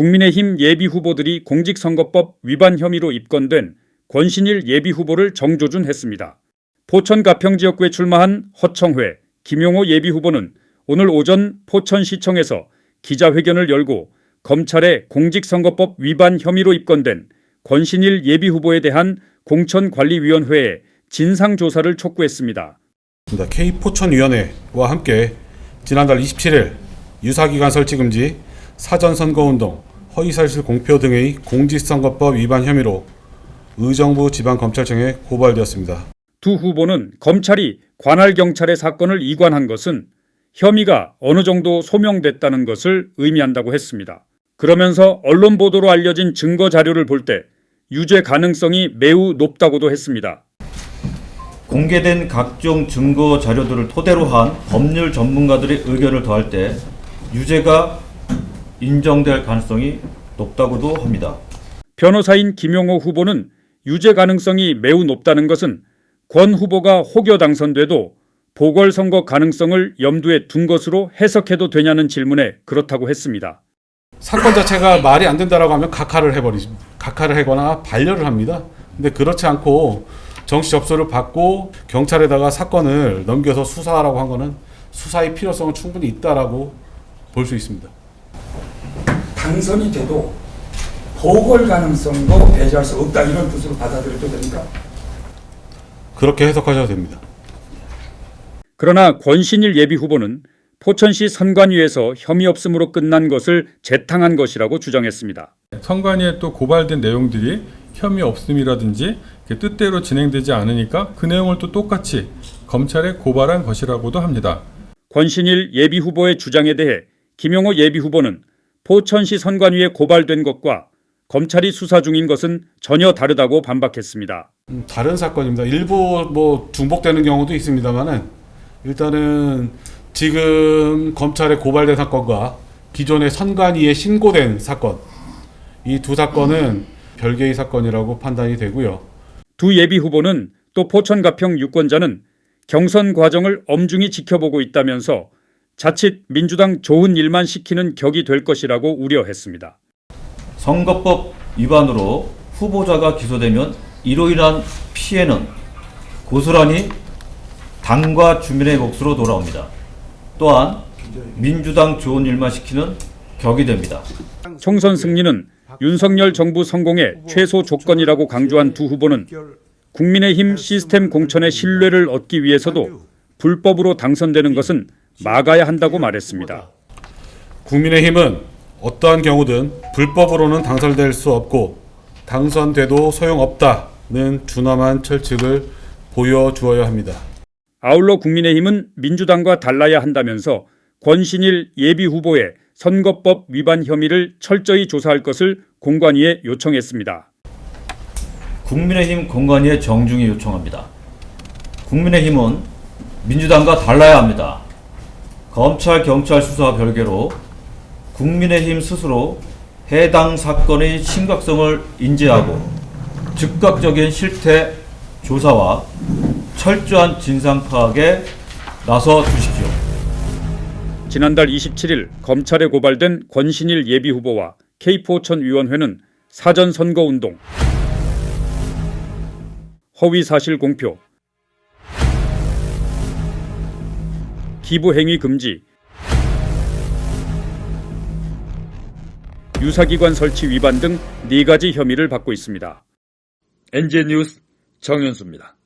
국민의힘 예비 후보들이 공직선거법 위반 혐의로 입건된 권신일 예비 후보를 정조준했습니다. 포천 가평 지역구에 출마한 허청회, 김용호 예비 후보는 오늘 오전 포천시청에서 기자회견을 열고 검찰의 공직선거법 위반 혐의로 입건된 권신일 예비 후보에 대한 공천관리위원회에 진상조사를 촉구했습니다. K 포천위원회와 함께 지난달 27일 유사기관 설치 금지, 사전선거운동, 허위사실 공표 등의 공직선거법 위반 혐의로 의정부 지방검찰청에 고발되었습니다. 두 후보는 검찰이 관할 경찰의 사건을 이관한 것은 혐의가 어느 정도 소명됐다는 것을 의미한다고 했습니다. 그러면서 언론 보도로 알려진 증거 자료를 볼 때 유죄 가능성이 매우 높다고도 했습니다. 공개된 각종 증거 자료들을 토대로 한 법률 전문가들의 의견을 더할 때 유죄가 인정될 가능성이 높다고도 합니다. 변호사인 김용호 후보는 유죄 가능성이 매우 높다는 것은 권 후보가 혹여 당선돼도 보궐선거 가능성을 염두에 둔 것으로 해석해도 되냐는 질문에 그렇다고 했습니다. 사건 자체가 말이 안 된다라고 하면 각하를 해버리죠. 각하를 하거나 반려를 합니다. 근데 그렇지 않고 정치 접수를 받고 경찰에다가 사건을 넘겨서 수사하라고 한 거는 수사의 필요성은 충분히 있다라고 볼 수 있습니다. 당선이 돼도 보궐 가능성도 배제할 수 없다 이런 뜻으로 받아들여도 됩니까? 그렇게 해석하셔도 됩니다. 그러나 권신일 예비 후보는 포천시 선관위에서 혐의 없음으로 끝난 것을 재탕한 것이라고 주장했습니다. 선관위에 또 고발된 내용들이 혐의 없음이라든지 뜻대로 진행되지 않으니까 그 내용을 또 똑같이 검찰에 고발한 것이라고도 합니다. 권신일 예비 후보의 주장에 대해 김용호 예비 후보는 포천시 선관위에 고발된 것과 검찰이 수사 중인 것은 전혀 다르다고 반박했습니다. 음, 다른 사건입니다. 일부 뭐 중복되는 경우도 있습니다만은 일단은 지금 검찰에 고발된 사건과 기존의 선관위에 신고된 사건 이 두 사건은 별개의 사건이라고 판단이 되고요. 두 예비 후보는 또 포천 가평 유권자는 경선 과정을 엄중히 지켜보고 있다면서 자칫 민주당 좋은 일만 시키는 격이 될 것이라고 우려했습니다. 선거법 위반으로 후보자가 기소되면 이로 인한 피해는 고스란히 당과 주민의 몫으로 돌아옵니다. 또한 민주당 좋은 일만 시키는 격이 됩니다. 총선 승리는 윤석열 정부 성공의 최소 조건이라고 강조한 두 후보는 국민의힘 시스템 공천의 신뢰를 얻기 위해서도 불법으로 당선되는 것은 막아야 한다고 말했습니다. 국민의힘은 어떠한 경우든 불법으로는 당선될 수 없고 당선돼도 소용없다는 준엄한 철칙을 보여주어야 합니다. 아울러 국민의힘은 민주당과 달라야 한다면서 권신일 예비 후보의 선거법 위반 혐의를 철저히 조사할 것을 공관위에 요청했습니다. 국민의힘 공관위에 정중히 요청합니다. 국민의힘은 민주당과 달라야 합니다. 검찰, 경찰 수사와 별개로 국민의힘 스스로 해당 사건의 심각성을 인지하고 즉각적인 실태 조사와 철저한 진상 파악에 나서 주십시오. 지난달 27일 검찰에 고발된 권신일 예비 후보와 K포천 위원회는 사전 선거 운동, 허위 사실 공표, 기부 행위 금지, 유사기관 설치 위반 등 네 가지 혐의를 받고 있습니다. NJ 뉴스 정현수입니다.